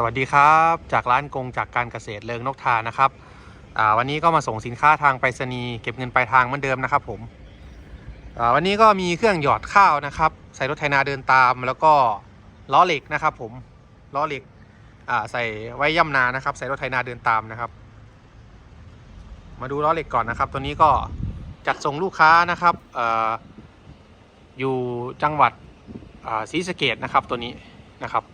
สวัสดีครับ จากร้านกงจากการเกษตรเลิงนกทานะครับวันนี้ก็มาส่งสินค้าทางไปรษณีย์เก็บเงินปลายทางเหมือนเดิมนะครับผมวันนี้ก็มีเครื่องหยอดข้าวนะครับ ใส่รถไถนาเดินตาม แล้วก็ล้อเหล็กนะครับ ผมล้อเหล็กใส่ไว้ย่ำนานะครับ ใส่รถไถนาเดินตามนะครับ มาดูล้อเหล็กก่อนนะครับ ตัวนี้ก็จัดส่งลูกค้านะครับออยู่จังหวัดศรีสะเกดนะครับตัวนี้นะครับ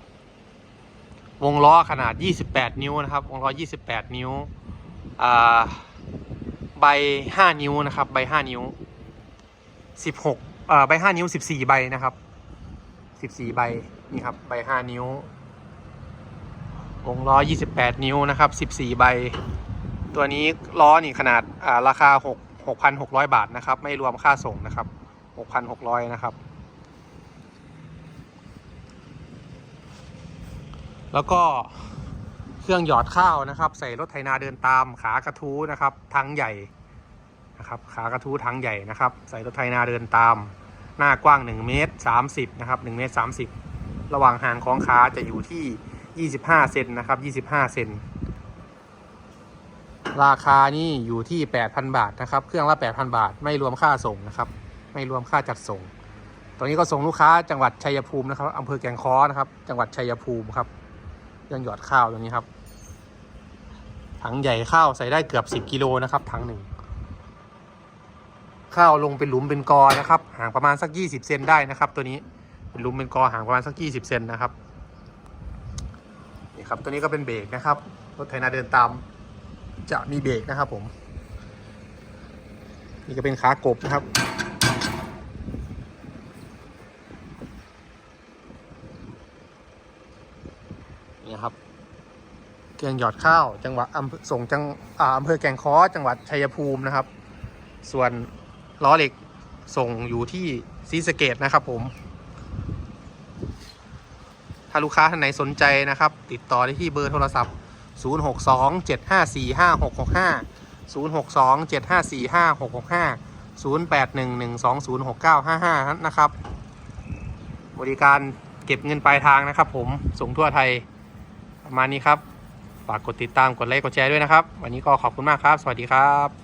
วงล้อขนาด 28 นิ้วนะครับ วงล้อ 28 นิ้วใบ 5 นิ้วนะครับ ใบ 5 นิ้ว 16ใบ 5 นิ้ว 14 ใบนะครับ 14 ใบ นี่ครับ ใบ 5 นิ้ว วงล้อ 28 นิ้วนะครับ 14 ใบ ตัวนี้ล้อนี่ขนาดอ่าราคา 6 6,600 บาทนะครับ ไม่รวมค่าส่งนะครับ 6,600 นะครับ แล้วก็เครื่องหยอดข้าวนะครับ ใส่รถไถนาเดินตามขากระทู้นะครับทั้งใหญ่นะครับ ขากระทู้ทั้งใหญ่นะครับ ใส่รถไถนาเดินตาม หน้ากว้าง1เมตร30นะครับ1เมตร30 ระหว่างห่างของขาจะอยู่ที่ 25เซนนะครับ25เซนราคานี่อยู่ที่ 8,000 บาทนะครับ เครื่องละ 8,000 บาท ไม่รวมค่าส่งนะครับ ไม่รวมค่าจัดส่ง ตอนนี้ก็ส่งลูกค้าจังหวัดชัยภูมินะครับอำเภอแก่งค้อนะครับ จังหวัดชัยภูมิครับ เครื่องหยอดข้าวตัวนี้ครับ ถังใหญ่ข้าวใส่ได้เกือบ10กิโลนะครับถังหนึ่งข้าวลงเป็นหลุมเป็นกอนะครับ ห่างประมาณสัก20เซนได้นะครับ ตัวนี้เป็นหลุมเป็นกอห่างประมาณสัก20เซนนะครับนี่ครับตัวนี้ก็เป็นเบรกนะครับรถไถนาเดินตามจะมีเบรกนะครับผม นี่ก็เป็นขากบนะครับ นี่ครับเครื่องหยอดข้าว จังหวัดอำเภอส่งจังอ่าอำเภอแก่งค้อจังหวัดชัยภูมินะครับ ส่วนล้อเหล็กส่งอยู่ที่ศรีสะเกดนะครับ ผม ถ้าลูกค้าท่านไหนสนใจนะครับ ติดต่อได้ที่เบอร์โทรศัพท์ 062 754 5665 062 754 5665 081 120 6955 นะครับ บริการเก็บเงินปลายทางนะครับผมส่งทั่วไทย ประมาณนี้ครับ ฝากกดติดตาม กดไลค์ กดแชร์ด้วยนะครับ วันนี้ก็ขอบคุณมากครับ สวัสดีครับ